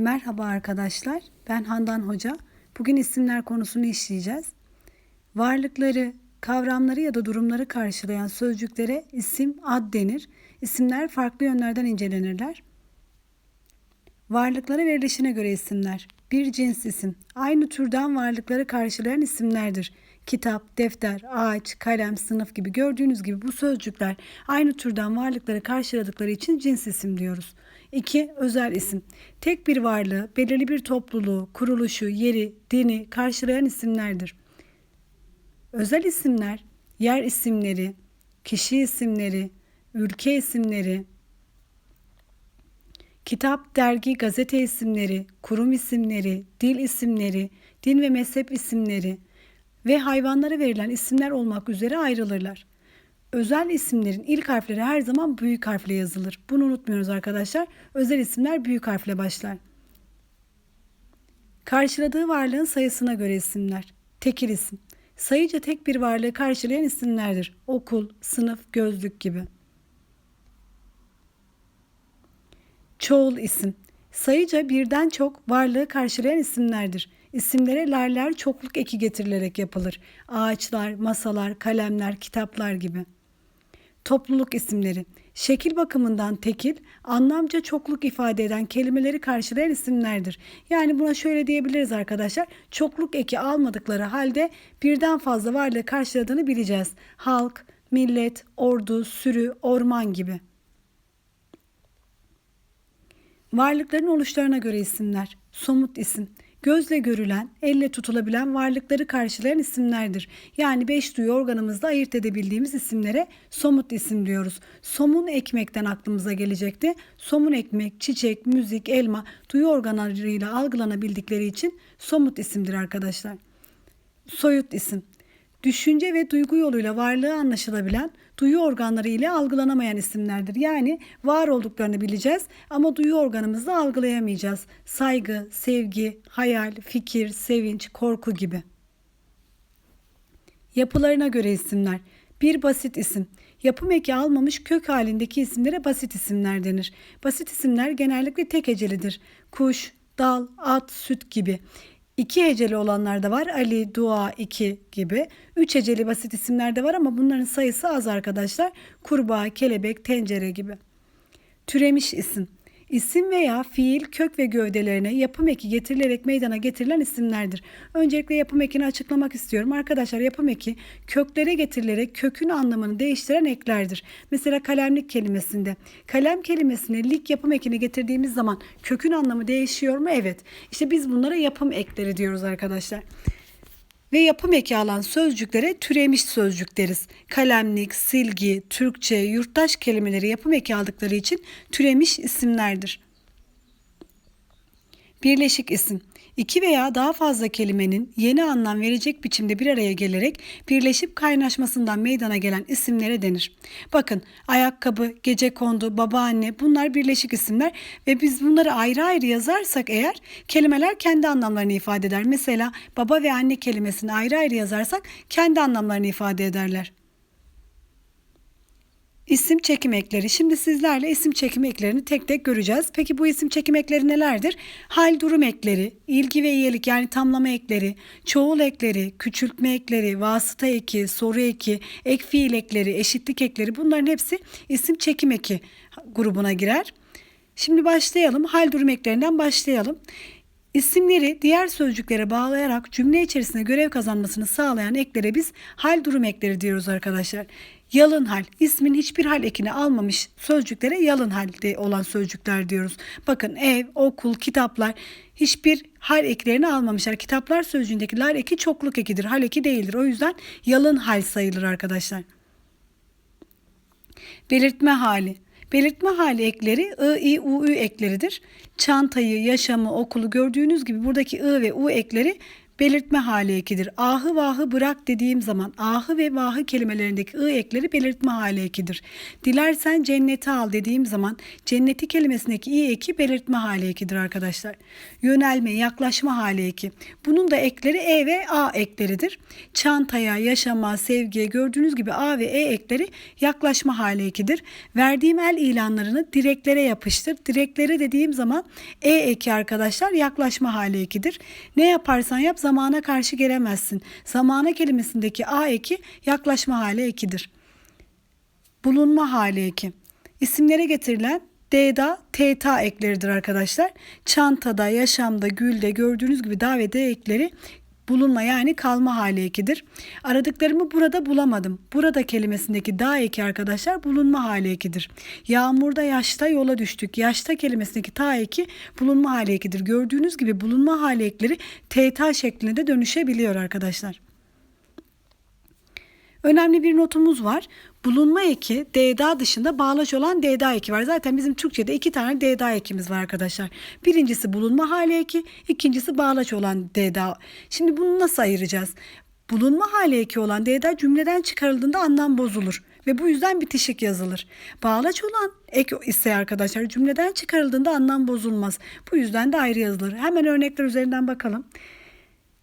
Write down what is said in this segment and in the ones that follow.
Merhaba arkadaşlar, ben Handan Hoca. Bugün isimler konusunu işleyeceğiz. Varlıkları, kavramları ya da durumları karşılayan sözcüklere isim, ad denir. İsimler farklı yönlerden incelenirler. Varlıklara verilişine göre isimler. Bir cins isim, aynı türden varlıkları karşılayan isimlerdir. Kitap, defter, ağaç, kalem, sınıf gibi gördüğünüz gibi bu sözcükler aynı türden varlıkları karşıladıkları için cins isim diyoruz. 2. Özel isim. Tek bir varlığı, belirli bir topluluğu, kuruluşu, yeri, dini karşılayan isimlerdir. Özel isimler, yer isimleri, kişi isimleri, ülke isimleri, kitap, dergi, gazete isimleri, kurum isimleri, dil isimleri, din ve mezhep isimleri ve hayvanlara verilen isimler olmak üzere ayrılırlar. Özel isimlerin ilk harfleri her zaman büyük harfle yazılır. Bunu unutmuyoruz arkadaşlar. Özel isimler büyük harfle başlar. Karşıladığı varlığın sayısına göre isimler. Tekil isim. Sayıca tek bir varlığı karşılayan isimlerdir. Okul, sınıf, gözlük gibi. Çoğul isim. Sayıca birden çok varlığı karşılayan isimlerdir. İsimlere lerler çokluk eki getirilerek yapılır. Ağaçlar, masalar, kalemler, kitaplar gibi. Topluluk isimleri. Şekil bakımından tekil, anlamca çokluk ifade eden kelimeleri karşılayan isimlerdir. Yani buna şöyle diyebiliriz arkadaşlar. Çokluk eki almadıkları halde birden fazla varlığı karşıladığını bileceğiz. Halk, millet, ordu, sürü, orman gibi. Varlıkların oluşlarına göre isimler. Somut isim. Gözle görülen, elle tutulabilen varlıkları karşılayan isimlerdir. Yani beş duyu organımızda ayırt edebildiğimiz isimlere somut isim diyoruz. Somun ekmekten aklımıza gelecekti. Somun ekmek, çiçek, müzik, elma duyu organlarıyla algılanabildikleri için somut isimdir arkadaşlar. Soyut isim. Düşünce ve duygu yoluyla varlığı anlaşılabilen, duyu organları ile algılanamayan isimlerdir. Yani var olduklarını bileceğiz ama duyu organımızla algılayamayacağız. Saygı, sevgi, hayal, fikir, sevinç, korku gibi. Yapılarına göre isimler. Bir basit isim. Yapım eki almamış kök halindeki isimlere basit isimler denir. Basit isimler genellikle tek hecelidir. Kuş, dal, at, süt gibi. İki heceli olanlar da var. Ali, Dua, iki gibi. Üç heceli basit isimler de var ama bunların sayısı az arkadaşlar. Kurbağa, kelebek, tencere gibi. Türemiş isim. İsim veya fiil kök ve gövdelerine yapım eki getirilerek meydana getirilen isimlerdir. Öncelikle yapım ekini açıklamak istiyorum. Arkadaşlar yapım eki köklere getirilerek kökün anlamını değiştiren eklerdir. Mesela kalemlik kelimesinde. Kalem kelimesine lik yapım ekini getirdiğimiz zaman kökün anlamı değişiyor mu? Evet. İşte biz bunlara yapım ekleri diyoruz arkadaşlar ve yapım eki alan sözcüklere türemiş sözcük deriz. Kalemlik, silgi, Türkçe, yurttaş kelimeleri yapım eki aldıkları için türemiş isimlerdir. Birleşik isim. İki veya daha fazla kelimenin yeni anlam verecek biçimde bir araya gelerek birleşip kaynaşmasından meydana gelen isimlere denir. Bakın ayakkabı, gece kondu, babaanne bunlar birleşik isimler ve biz bunları ayrı ayrı yazarsak eğer kelimeler kendi anlamlarını ifade eder. Mesela baba ve anne kelimesini ayrı ayrı yazarsak kendi anlamlarını ifade ederler. İsim çekim ekleri. Şimdi sizlerle isim çekim eklerini tek tek göreceğiz. Peki bu isim çekim ekleri nelerdir? Hal durum ekleri, ilgi ve iyilik yani tamlama ekleri, çoğul ekleri, küçültme ekleri, vasıta eki, soru eki, ek fiil ekleri, eşitlik ekleri bunların hepsi isim çekim eki grubuna girer. Şimdi başlayalım. Hal durum eklerinden başlayalım. İsimleri diğer sözcüklere bağlayarak cümle içerisinde görev kazanmasını sağlayan eklere biz hal durum ekleri diyoruz arkadaşlar. Yalın hal, ismin hiçbir hal ekini almamış sözcüklere yalın halde olan sözcükler diyoruz. Bakın ev, okul, kitaplar hiçbir hal eklerini almamışlar. Kitaplar sözcüğündeki lar eki çokluk ekidir, hal eki değildir. O yüzden yalın hal sayılır arkadaşlar. Belirtme hali. Belirtme hali ekleri I, I, U, Ü ekleridir. Çantayı, yaşamı, okulu gördüğünüz gibi buradaki I ve U ekleri belirtme hali ekidir. Ahı vahı bırak dediğim zaman ahı ve vahı kelimelerindeki ı ekleri belirtme hali ekidir. Dilersen cenneti al dediğim zaman cenneti kelimesindeki i eki belirtme hali ekidir arkadaşlar. Yönelme, yaklaşma hali eki. Bunun da ekleri e ve a ekleridir. Çantaya, yaşama, sevgiye gördüğünüz gibi a ve e ekleri yaklaşma hali ekidir. Verdiğim el ilanlarını direklere yapıştır. Direklere dediğim zaman e eki arkadaşlar yaklaşma hali ekidir. Ne yaparsan yap zamana karşı gelemezsin. Zamana kelimesindeki a eki yaklaşma hali ekidir. Bulunma hali eki. İsimlere getirilen D'da teta ekleridir arkadaşlar. Çantada, yaşamda, gülde gördüğünüz gibi D ekleri bulunma yani kalma hali ekidir. Aradıklarımı burada bulamadım. Burada kelimesindeki da eki arkadaşlar bulunma hali ekidir. Yağmurda yaşta yola düştük. Yaşta kelimesindeki ta eki bulunma hali ekidir. Gördüğünüz gibi bulunma hali ekleri teta şeklinde dönüşebiliyor arkadaşlar. Önemli bir notumuz var. Bulunma eki DDA dışında bağlaç olan DDA eki var. Zaten bizim Türkçe'de iki tane DDA ekimiz var arkadaşlar. Birincisi bulunma hali eki, ikincisi bağlaç olan DDA. Şimdi bunu nasıl ayıracağız? Bulunma hali eki olan DDA cümleden çıkarıldığında anlam bozulur ve bu yüzden bitişik yazılır. Bağlaç olan ek ise arkadaşlar cümleden çıkarıldığında anlam bozulmaz. Bu yüzden de ayrı yazılır. Hemen örnekler üzerinden bakalım.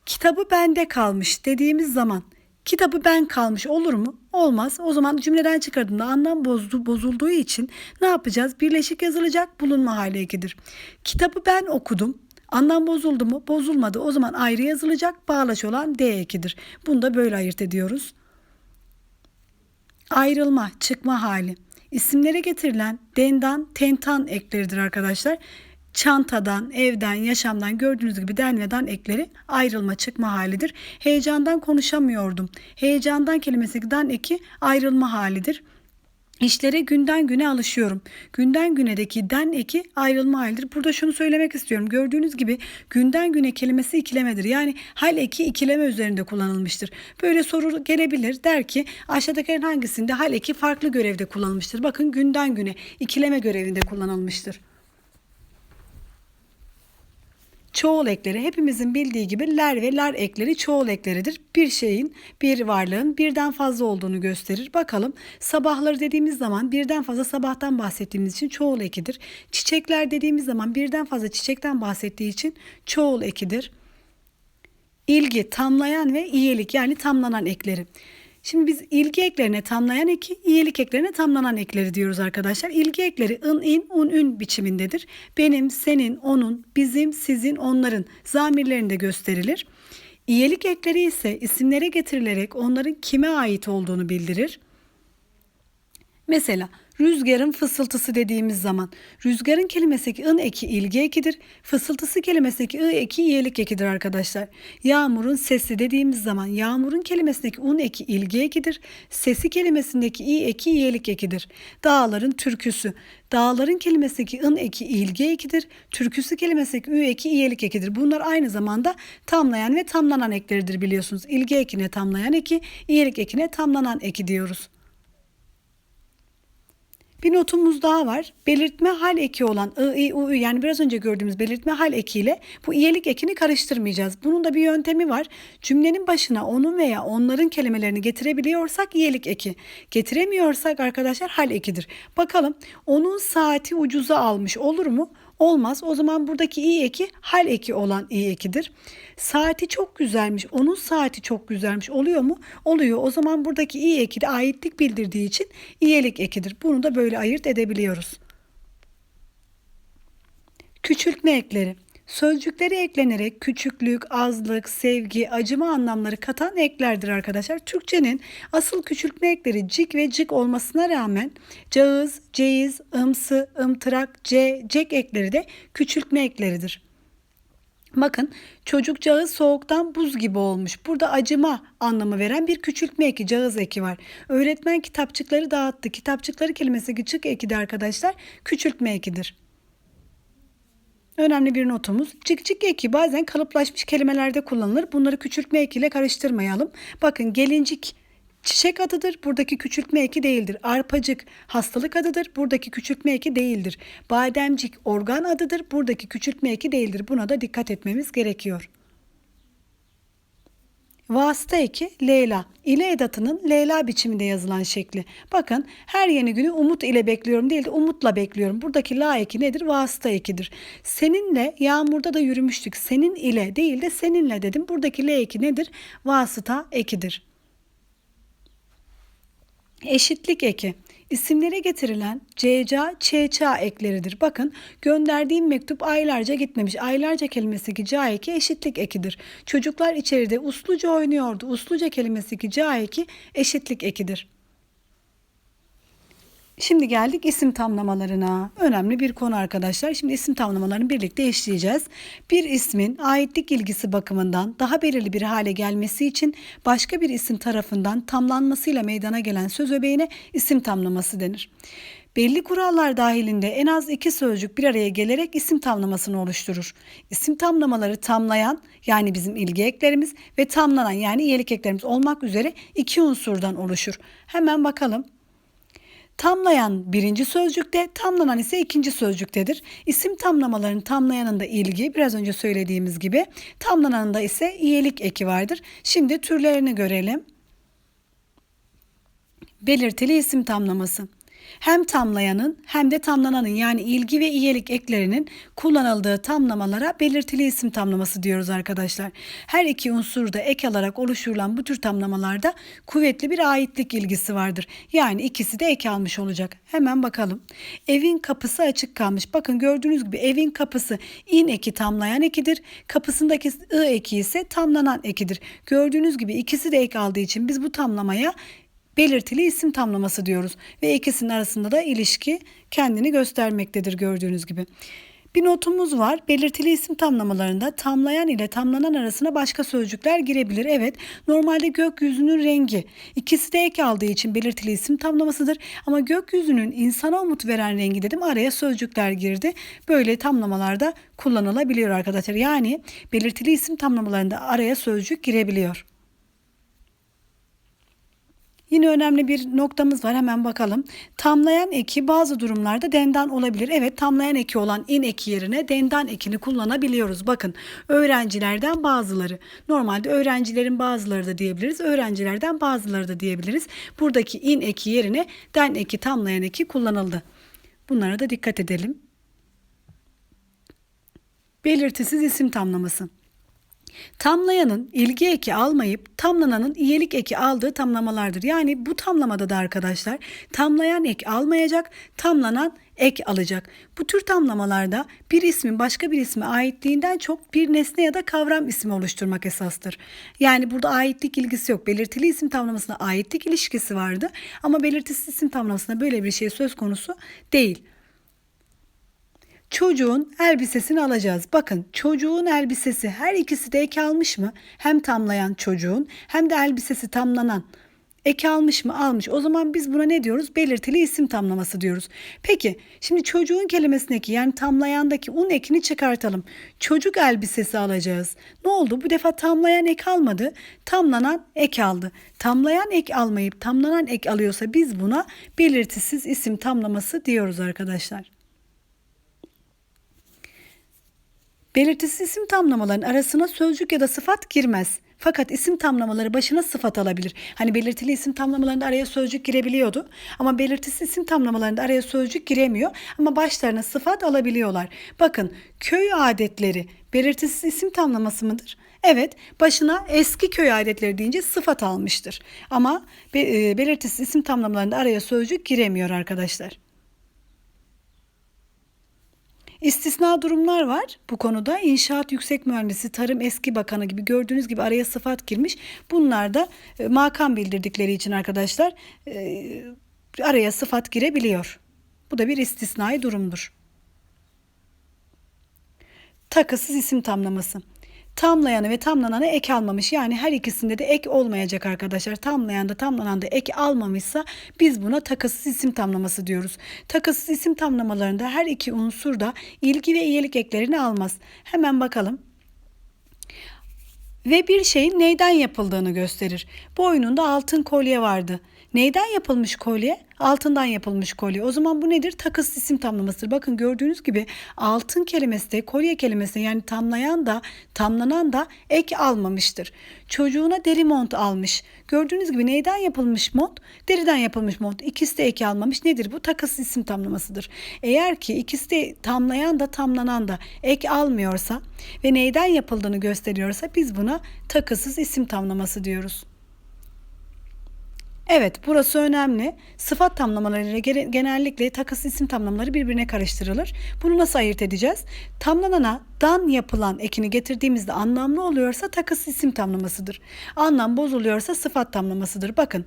Kitabı bende kalmış dediğimiz zaman kitabı ben kalmış olur mu? Olmaz. O zaman cümleden çıkardığında anlam bozdu, bozulduğu için ne yapacağız? Birleşik yazılacak bulunma hali ekidir. Kitabı ben okudum. Anlam bozuldu mu? Bozulmadı. O zaman ayrı yazılacak bağlaç olan D ekidir. Bunu da böyle ayırt ediyoruz. Ayrılma, çıkma hali. İsimlere getirilen dendan, tentan ekleridir arkadaşlar. Çantadan, evden, yaşamdan gördüğünüz gibi den ve dan ekleri ayrılma, çıkma halidir. Heyecandan konuşamıyordum. Heyecandan kelimesi dan eki ayrılma halidir. İşlere günden güne alışıyorum. Günden günedeki den eki ayrılma halidir. Burada şunu söylemek istiyorum. Gördüğünüz gibi günden güne kelimesi ikilemedir. Yani hal eki ikileme üzerinde kullanılmıştır. Böyle soru gelebilir. Der ki aşağıdakilerin hangisinde hal eki farklı görevde kullanılmıştır? Bakın günden güne ikileme görevinde kullanılmıştır. Çoğul ekleri hepimizin bildiği gibi ler ve lar ekleri çoğul ekleridir. Bir şeyin, bir varlığın birden fazla olduğunu gösterir. Bakalım sabahları dediğimiz zaman birden fazla sabahtan bahsettiğimiz için çoğul ekidir. Çiçekler dediğimiz zaman birden fazla çiçekten bahsettiği için çoğul ekidir. İlgi, tamlayan ve iyilik yani tamlanan ekleri. Şimdi biz ilgi eklerine tamlayan eki, iyilik eklerine tamlanan ekleri diyoruz arkadaşlar. İlgi ekleri ın, in, un, ün biçimindedir. Benim, senin, onun, bizim, sizin, onların zamirlerinde gösterilir. İyilik ekleri ise isimlere getirilerek onların kime ait olduğunu bildirir. Mesela rüzgarın fısıltısı dediğimiz zaman rüzgarın kelimesindeki ın eki ilgi ekidir. Fısıltısı kelimesindeki ı eki iyilik ekidir arkadaşlar. Yağmurun sesi dediğimiz zaman yağmurun kelimesindeki un eki ilgi ekidir. Sesi kelimesindeki i eki iyilik ekidir. Dağların türküsü. Dağların kelimesindeki ın eki ilgi ekidir. Türküsü kelimesindeki ü eki iyilik ekidir. Bunlar aynı zamanda tamlayan ve tamlanan ekleridir biliyorsunuz. İlgi ekine tamlayan eki, iyilik ekine tamlanan eki diyoruz. Bir notumuz daha var. Belirtme hal eki olan ı, i, u, ü yani biraz önce gördüğümüz belirtme hal ekiyle bu iyilik ekini karıştırmayacağız. Bunun da bir yöntemi var. Cümlenin başına onun veya onların kelimelerini getirebiliyorsak iyilik eki. Getiremiyorsak arkadaşlar hal ekidir. Bakalım onun saati ucuza almış olur mu? Olmaz. O zaman buradaki i eki hal eki olan i ekidir. Saati çok güzelmiş. Onun saati çok güzelmiş. Oluyor mu? Oluyor. O zaman buradaki i eki de aitlik bildirdiği için iyelik ekidir. Bunu da böyle ayırt edebiliyoruz. Küçültme ekleri. Sözcükleri eklenerek küçüklük, azlık, sevgi, acıma anlamları katan eklerdir arkadaşlar. Türkçenin asıl küçültme ekleri cik ve cik olmasına rağmen cağız, ceyiz, ımsı, ımtırak, ce, cek ekleri de küçültme ekleridir. Bakın çocukcağız soğuktan buz gibi olmuş. Burada acıma anlamı veren bir küçültme eki, cağız eki var. Öğretmen kitapçıkları dağıttı. Kitapçıkları kelimesi küçük eki de arkadaşlar küçültme ekidir. Önemli bir notumuz. Cik cik eki bazen kalıplaşmış kelimelerde kullanılır. Bunları küçültme ekiyle karıştırmayalım. Bakın gelincik çiçek adıdır. Buradaki küçültme eki değildir. Arpacık hastalık adıdır. Buradaki küçültme eki değildir. Bademcik organ adıdır. Buradaki küçültme eki değildir. Buna da dikkat etmemiz gerekiyor. Vasıta eki Leyla. İle edatının Leyla biçiminde yazılan şekli. Bakın her yeni günü umut ile bekliyorum değil de umutla bekliyorum. Buradaki la eki nedir? Vasıta ekidir. Seninle yağmurda da yürümüştük. Senin ile değil de seninle dedim. Buradaki le eki nedir? Vasıta ekidir. Eşitlik eki. İsimlere getirilen CCA, ÇÇA ekleridir. Bakın gönderdiğim mektup aylarca gitmemiş. Aylarca kelimesindeki ca eki eşitlik ekidir. Çocuklar içeride usluca oynuyordu. Usluca kelimesindeki ca eki eşitlik ekidir. Şimdi geldik isim tamlamalarına. Önemli bir konu arkadaşlar. Şimdi isim tamlamalarını birlikte işleyeceğiz. Bir ismin aitlik ilgisi bakımından daha belirli bir hale gelmesi için başka bir isim tarafından tamlanmasıyla meydana gelen söz öbeğine isim tamlaması denir. Belli kurallar dahilinde en az iki sözcük bir araya gelerek isim tamlamasını oluşturur. İsim tamlamaları tamlayan yani bizim ilgi eklerimiz ve tamlanan yani iyilik eklerimiz olmak üzere iki unsurdan oluşur. Hemen bakalım. Tamlayan birinci sözcükte, tamlanan ise ikinci sözcüktedir. İsim tamlamalarının tamlayanında ilgi, biraz önce söylediğimiz gibi, tamlananında ise iyilik eki vardır. Şimdi türlerini görelim. Belirtili isim tamlaması hem tamlayanın hem de tamlananın yani ilgi ve iyilik eklerinin kullanıldığı tamlamalara belirtili isim tamlaması diyoruz arkadaşlar. Her iki unsurda ek alarak oluşturulan bu tür tamlamalarda kuvvetli bir aitlik ilgisi vardır. Yani ikisi de ek almış olacak. Hemen bakalım. Evin kapısı açık kalmış. Bakın gördüğünüz gibi evin kapısı in eki tamlayan ekidir. Kapısındaki ı eki ise tamlanan ekidir. Gördüğünüz gibi ikisi de ek aldığı için biz bu tamlamaya belirtili isim tamlaması diyoruz ve ikisinin arasında da ilişki kendini göstermektedir gördüğünüz gibi. Bir notumuz var. Belirtili isim tamlamalarında tamlayan ile tamlanan arasına başka sözcükler girebilir. Evet, normalde gökyüzünün rengi. İkisi de ek aldığı için belirtili isim tamlamasıdır. Ama gökyüzünün insana umut veren rengi dedim. Araya sözcükler girdi. Böyle tamlamalarda kullanılabiliyor arkadaşlar. Yani belirtili isim tamlamalarında araya sözcük girebiliyor. Yine önemli bir noktamız var hemen bakalım. Tamlayan eki bazı durumlarda dendan olabilir. Evet tamlayan eki olan in eki yerine dendan ekini kullanabiliyoruz. Bakın öğrencilerden bazıları. Normalde öğrencilerin bazıları da diyebiliriz. Öğrencilerden bazıları da diyebiliriz. Buradaki in eki yerine den eki tamlayan eki kullanıldı. Bunlara da dikkat edelim. Belirtisiz isim tamlaması. Tamlayanın ilgi eki almayıp tamlananın iyilik eki aldığı tamlamalardır. Yani bu tamlamada da arkadaşlar tamlayan ek almayacak, tamlanan ek alacak. Bu tür tamlamalarda bir ismin başka bir isme aitliğinden çok bir nesne ya da kavram ismi oluşturmak esastır. Yani burada aitlik ilgisi yok. Belirtili isim tamlamasına aitlik ilişkisi vardı ama belirtisiz isim tamlamasında böyle bir şey söz konusu değil. Çocuğun elbisesini alacağız. Bakın çocuğun elbisesi her ikisi de ek almış mı? Hem tamlayan çocuğun hem de elbisesi tamlanan. Ek almış mı? Almış. O zaman biz buna ne diyoruz? Belirtili isim tamlaması diyoruz. Peki şimdi çocuğun kelimesindeki yani tamlayandaki un ekini çıkartalım. Çocuk elbisesi alacağız. Ne oldu? Bu defa tamlayan ek almadı. Tamlanan ek aldı. Tamlayan ek almayıp tamlanan ek alıyorsa biz buna belirtisiz isim tamlaması diyoruz arkadaşlar. Belirtisiz isim tamlamaların arasına sözcük ya da sıfat girmez. Fakat isim tamlamaları başına sıfat alabilir. Hani belirtili isim tamlamalarında araya sözcük girebiliyordu. Ama belirtisiz isim tamlamalarında araya sözcük giremiyor. Ama başlarına sıfat alabiliyorlar. Bakın köy adetleri belirtisiz isim tamlaması mıdır? Evet, başına eski köy adetleri deyince sıfat almıştır. Ama e, belirtisiz isim tamlamalarında araya sözcük giremiyor arkadaşlar. İstisna durumlar var bu konuda. İnşaat Yüksek Mühendisi, Tarım Eski Bakanı gibi gördüğünüz gibi araya sıfat girmiş. Bunlar da e, makam bildirdikleri için arkadaşlar e, araya sıfat girebiliyor. Bu da bir istisnai durumdur. Takısız isim tamlaması tamlayanı ve tamlananı ek almamış. Yani her ikisinde de ek olmayacak arkadaşlar. Tamlayan da tamlanan da ek almamışsa biz buna takısız isim tamlaması diyoruz. Takısız isim tamlamalarında her iki unsur da ilgi ve iyilik eklerini almaz. Hemen bakalım ve bir şeyin neyden yapıldığını gösterir. Boynunda altın kolye vardı. Neyden yapılmış kolye? Altından yapılmış kolye. O zaman bu nedir? Takıs isim tamlamasıdır. Bakın gördüğünüz gibi altın kelimesi de kolye kelimesi yani tamlayan da tamlanan da ek almamıştır. Çocuğuna deri mont almış. Gördüğünüz gibi neyden yapılmış mont? Deriden yapılmış mont. İkisi de ek almamış. Nedir bu? Takıs isim tamlamasıdır. Eğer ki ikisi de tamlayan da tamlanan da ek almıyorsa ve neyden yapıldığını gösteriyorsa biz buna takısız isim tamlaması diyoruz. Evet, burası önemli. Sıfat tamlamalarıyla gene- genellikle takısı isim tamlamaları birbirine karıştırılır. Bunu nasıl ayırt edeceğiz? Tamlanana dan yapılan ekini getirdiğimizde anlamlı oluyorsa takısı isim tamlamasıdır. Anlam bozuluyorsa sıfat tamlamasıdır. Bakın,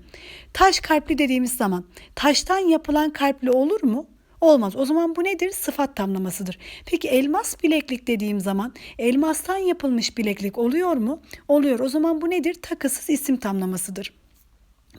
taş kalpli dediğimiz zaman taştan yapılan kalpli olur mu? Olmaz. O zaman bu nedir? Sıfat tamlamasıdır. Peki elmas bileklik dediğim zaman elmastan yapılmış bileklik oluyor mu? Oluyor. O zaman bu nedir? Takısız isim tamlamasıdır.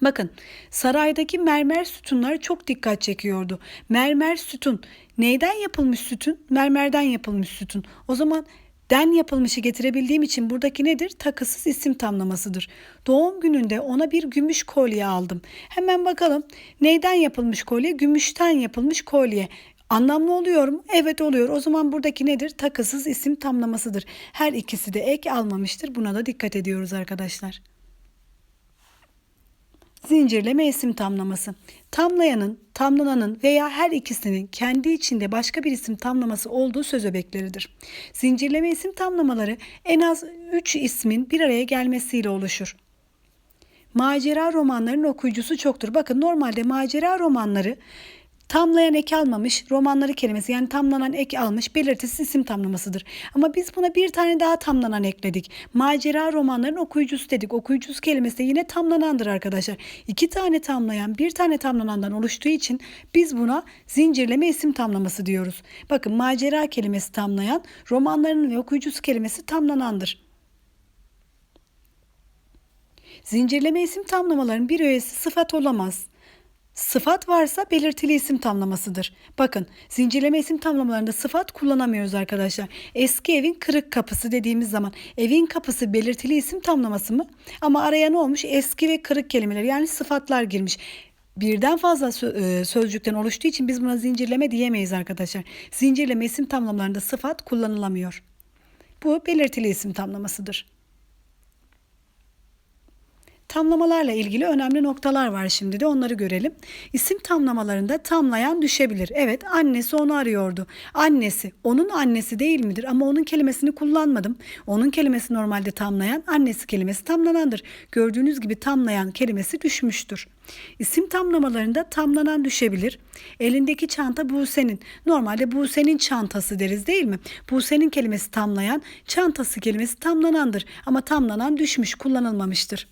Bakın saraydaki mermer sütunlar çok dikkat çekiyordu. Mermer sütun. Neyden yapılmış sütun? Mermerden yapılmış sütun. O zaman den yapılmışı getirebildiğim için buradaki nedir? Takısız isim tamlamasıdır. Doğum gününde ona bir gümüş kolye aldım. Hemen bakalım neyden yapılmış kolye? Gümüşten yapılmış kolye. Anlamlı oluyor mu? Evet oluyor. O zaman buradaki nedir? Takısız isim tamlamasıdır. Her ikisi de ek almamıştır. Buna da dikkat ediyoruz arkadaşlar. Zincirleme isim tamlaması. Tamlayanın, tamlananın veya her ikisinin kendi içinde başka bir isim tamlaması olduğu söz öbekleridir. Zincirleme isim tamlamaları en az 3 ismin bir araya gelmesiyle oluşur. Macera romanlarının okuyucusu çoktur. Bakın normalde macera romanları tamlayan ek almamış, romanları kelimesi yani tamlanan ek almış belirtisiz isim tamlamasıdır. Ama biz buna bir tane daha tamlanan ekledik. Macera romanların okuyucusu dedik. Okuyucusu kelimesi de yine tamlanandır arkadaşlar. İki tane tamlayan, bir tane tamlanandan oluştuğu için biz buna zincirleme isim tamlaması diyoruz. Bakın macera kelimesi tamlayan, romanların ve okuyucusu kelimesi tamlanandır. Zincirleme isim tamlamaların bir öğesi sıfat olamaz. Sıfat varsa belirtili isim tamlamasıdır. Bakın zincirleme isim tamlamalarında sıfat kullanamıyoruz arkadaşlar. Eski evin kırık kapısı dediğimiz zaman evin kapısı belirtili isim tamlaması mı? Ama araya ne olmuş? Eski ve kırık kelimeler yani sıfatlar girmiş. Birden fazla e, sözcükten oluştuğu için biz buna zincirleme diyemeyiz arkadaşlar. Zincirleme isim tamlamalarında sıfat kullanılamıyor. Bu belirtili isim tamlamasıdır. Tamlamalarla ilgili önemli noktalar var şimdi de onları görelim. İsim tamlamalarında tamlayan düşebilir. Evet annesi onu arıyordu. Annesi onun annesi değil midir ama onun kelimesini kullanmadım. Onun kelimesi normalde tamlayan annesi kelimesi tamlanandır. Gördüğünüz gibi tamlayan kelimesi düşmüştür. İsim tamlamalarında tamlanan düşebilir. Elindeki çanta Buse'nin. Normalde Buse'nin çantası deriz değil mi? Buse'nin kelimesi tamlayan, çantası kelimesi tamlanandır. Ama tamlanan düşmüş, kullanılmamıştır.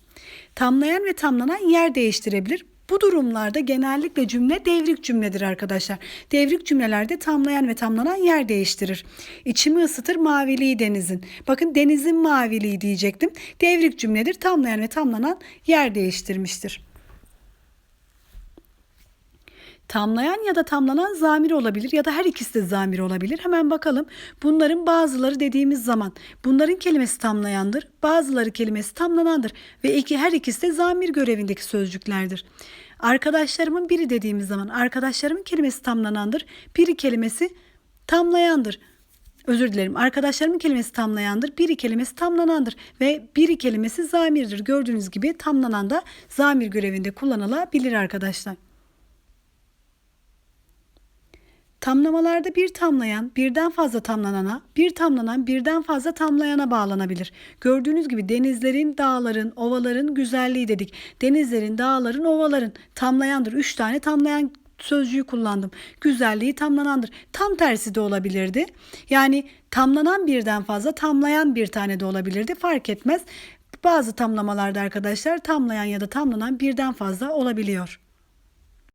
Tamlayan ve tamlanan yer değiştirebilir. Bu durumlarda genellikle cümle devrik cümledir arkadaşlar. Devrik cümlelerde tamlayan ve tamlanan yer değiştirir. İçimi ısıtır maviliği denizin. Bakın denizin maviliği diyecektim. Devrik cümledir. Tamlayan ve tamlanan yer değiştirmiştir. Tamlayan ya da tamlanan zamir olabilir ya da her ikisi de zamir olabilir. Hemen bakalım. Bunların bazıları dediğimiz zaman bunların kelimesi tamlayandır. Bazıları kelimesi tamlanandır ve iki her ikisi de zamir görevindeki sözcüklerdir. Arkadaşlarımın biri dediğimiz zaman arkadaşlarımın kelimesi tamlanandır. Biri kelimesi tamlayandır. Özür dilerim. Arkadaşlarımın kelimesi tamlayandır. Biri kelimesi tamlanandır ve biri kelimesi zamirdir. Gördüğünüz gibi tamlanan da zamir görevinde kullanılabilir arkadaşlar. Tamlamalarda bir tamlayan birden fazla tamlanana, bir tamlanan birden fazla tamlayana bağlanabilir. Gördüğünüz gibi denizlerin, dağların, ovaların güzelliği dedik. Denizlerin, dağların, ovaların tamlayandır. Üç tane tamlayan sözcüğü kullandım. Güzelliği tamlanandır. Tam tersi de olabilirdi. Yani tamlanan birden fazla, tamlayan bir tane de olabilirdi. Fark etmez. Bazı tamlamalarda arkadaşlar tamlayan ya da tamlanan birden fazla olabiliyor.